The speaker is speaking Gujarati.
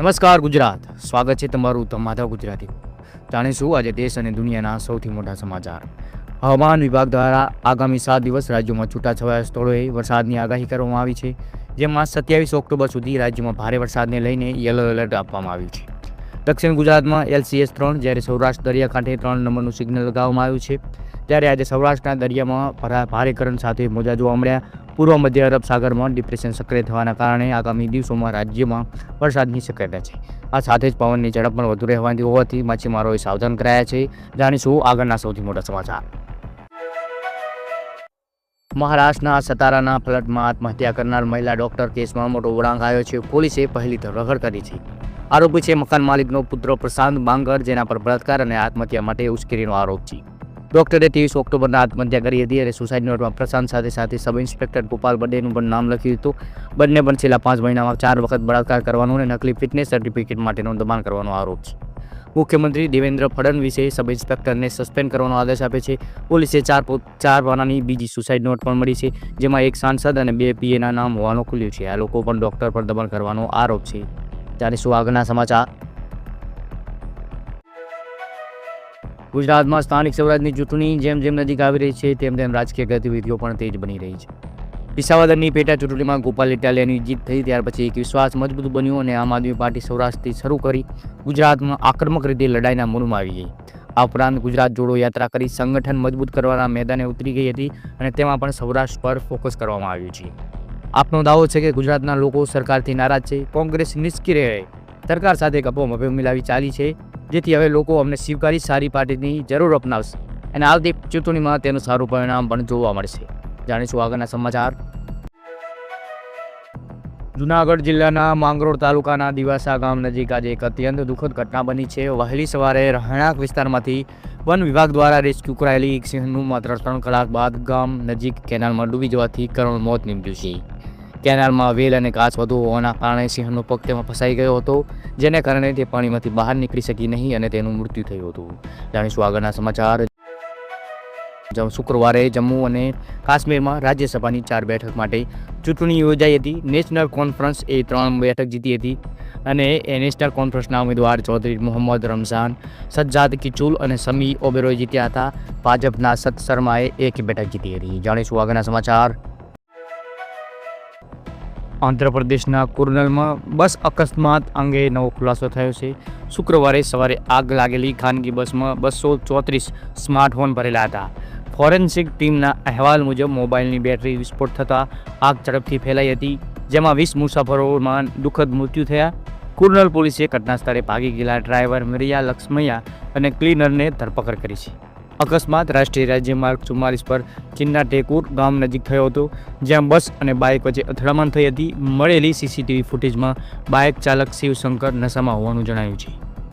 નમસ્કાર ગુજરાત. સ્વાગત છે તમારું તમાધા ગુજરાતી. જાણીશું આજે દેશ અને દુનિયાના સૌથી મોટા સમાચાર. હવામાન વિભાગ દ્વારા આગામી સાત દિવસ રાજ્યોમાં છૂટાછવાયા સ્થળોએ વરસાદની આગાહી કરવામાં આવી છે, જેમાં સત્યાવીસ ઓક્ટોબર સુધી રાજ્યમાં ભારે વરસાદને લઈને યલો એલર્ટ આપવામાં આવ્યું છે. દક્ષિણ ગુજરાતમાં એલસીએસ ત્રણ જ્યારે સૌરાષ્ટ્ર દરિયાકાંઠે ત્રણ નંબરનું સિગ્નલ લગાવવામાં આવ્યું છે, ત્યારે આજે સૌરાષ્ટ્રના દરિયામાં ભારે કરંટ સાથે મોજા જોવા મળ્યા. પૂર્વ મધ્ય અરબ સાગરમાં ડિપ્રેશન સક્રિય થવાના કારણે આગામી દિવસોમાં રાજ્યમાં વરસાદની શક્યતા છે. આ સાથે જ પવનની ઝડપ પણ વધુ રહેવાની હોવાથી માછીમારોએ સાવધાન કરાયા છે. જાણીશું આગળના સૌથી મોટા સમાચાર. મહારાષ્ટ્રના સતારાના ફ્લડમાં આત્મહત્યા કરનાર મહિલા ડોક્ટર કેસમાં મોટો વળાંક આવ્યો છે. પોલીસે પહેલી ધરપકડ કરી છે. આરોપી છે મકાન માલિકનો પુત્ર પ્રશાંત બાંગર, જેના પર બળાત્કાર અને આત્મહત્યા માટે ઉશ્કેરીનો આરોપ છે. ડોક્ટરે ત્રેવીસ ઓક્ટોબરના આત્મહત્યા કરી હતી અને સુસાઇડ નોટમાં પ્રશાંત સાથે સાથે સબ ઇન્સ્પેક્ટર ગોપાલ બડેનું પણ નામ લખ્યું હતું. બંને પણ છેલ્લા પાંચ મહિનામાં ચાર વખત બળાત્કાર કરવાનો અને નકલી ફિટનેસ સર્ટિફિકેટ માટેનો દબાણ કરવાનો આરોપ છે. મુખ્યમંત્રી દેવેન્દ્ર ફડણવીસે સબ ઇન્સ્પેક્ટરને સસ્પેન્ડ કરવાનો આદેશ આપે છે. પોલીસે ચાર ચાર પાનાની બીજી સુસાઇડ નોટ પણ મળી છે, જેમાં એક સાંસદ અને બે પીએના નામ હોવાનું ખુલ્યું છે. આ લોકો પણ ડોક્ટર પર દબાણ કરવાનો આરોપ છે. ત્યારે શું આગળના સમાચાર? ગુજરાતમાં સ્થાનિક સ્વરાજની ચૂંટણી જેમ જેમ નજીક આવી રહી છે, તેમ તેમ રાજકીય ગતિવિધિઓ પણ તેજ બની રહી છે. વિસાવદરની પેટા ચૂંટણીમાં ગોપાલ ઇટાલિયાની જીત થઈ, ત્યાર પછી એક વિશ્વાસ મજબૂત બન્યો અને આમ આદમી પાર્ટી સૌરાષ્ટ્રથી શરૂ કરી ગુજરાતમાં આક્રમક રીતે લડાઈના મૂળમાં આવી ગઈ. આ ઉપરાંત ગુજરાત જોડો યાત્રા કરી સંગઠન મજબૂત કરવાના મેદાને ઉતરી ગઈ હતી અને તેમાં પણ સૌરાષ્ટ્ર પર ફોકસ કરવામાં આવ્યું છે. આપનો દાવો છે કે ગુજરાતના લોકો સરકારથી નારાજ છે, કોંગ્રેસ નિષ્ક્રિય સરકાર સાથે કપો મભે મિલાવી ચાલી છે જેથી હવે લોકો અમને સ્વીકારી સારી પાર્ટીની જરૂર અપનાવશે. અને આવતી ચૂંટણીમાં તેનું સારું પરિણામ પણ જોવા મળશે. જાણીશું આગળના સમાચાર. જુનાગઢ જિલ્લાના માંગરોળ તાલુકાના દિવાસા ગામ નજીક આજે એક અત્યંત દુઃખદ ઘટના બની છે. વહેલી સવારે રહેણાંક વિસ્તારમાંથી વન વિભાગ દ્વારા રેસ્ક્યુ કરાયેલી એક સિંહનું માત્ર ત્રણ કલાક બાદ ગામ નજીક કેનાલમાં ડૂબી જવાથી કરુણ મોત નીપજ્યું છે. કેનાલમાં વેલ અને કાચ વધુ હોવાના કારણે સિંહનો પગ તેમાં ફસાઈ ગયો હતો, જેને કારણે તે પાણીમાંથી બહાર નીકળી શકી નહીં અને તેનું મૃત્યુ થયું હતું. જાણીશું આગળના સમાચાર. શુક્રવારે જમ્મુ અને કાશ્મીરમાં રાજ્યસભાની ચાર બેઠક માટે ચૂંટણી યોજાઈ હતી. નેશનલ કોન્ફરન્સ એ ત્રણ બેઠક જીતી હતી અને એ નેશનલ કોન્ફરન્સના ઉમેદવાર ચૌધરી મોહમ્મદ રમઝાન, સજ્જાદ કિચુલ અને સમી ઓબેરોય જીત્યા હતા. ભાજપના સત શર્માએ એક બેઠક જીતી હતી. જાણીશું આગળના સમાચાર. આંધ્રપ્રદેશના કુર્નલમાં બસ અકસ્માત અંગે નવો ખુલાસો થયો છે. શુક્રવારે સવારે આગ લાગેલી ખાનગી બસમાં બસો ચોત્રીસ સ્માર્ટફોન ભરેલા હતા. ફોરેન્સિક ટીમના અહેવાલ મુજબ મોબાઈલની બેટરી વિસ્ફોટ થતાં આગ ઝડપથી ફેલાઈ હતી, જેમાં વીસ મુસાફરોમાં દુઃખદ મૃત્યુ થયા. કુર્નલ પોલીસે ઘટના સ્થળે ભાગી ગયેલા ડ્રાઈવર મરિયા લક્ષ્મૈયા અને ક્લીનરને ધરપકડ કરી છે. અકસ્માત રાષ્ટ્રીય રાજ્યમાર્ગ ચુમ્માલીસ પર ચિન્ના ટેકુર ગામ નજીક થયો હતો, જ્યાં બસ અને બાઇક વચ્ચે અથડામણ થઈ હતી. મળેલી સીસીટીવી ફૂટેજમાં બાઇક ચાલક શિવશંકર નશામાં હોવાનું જણાયું છે.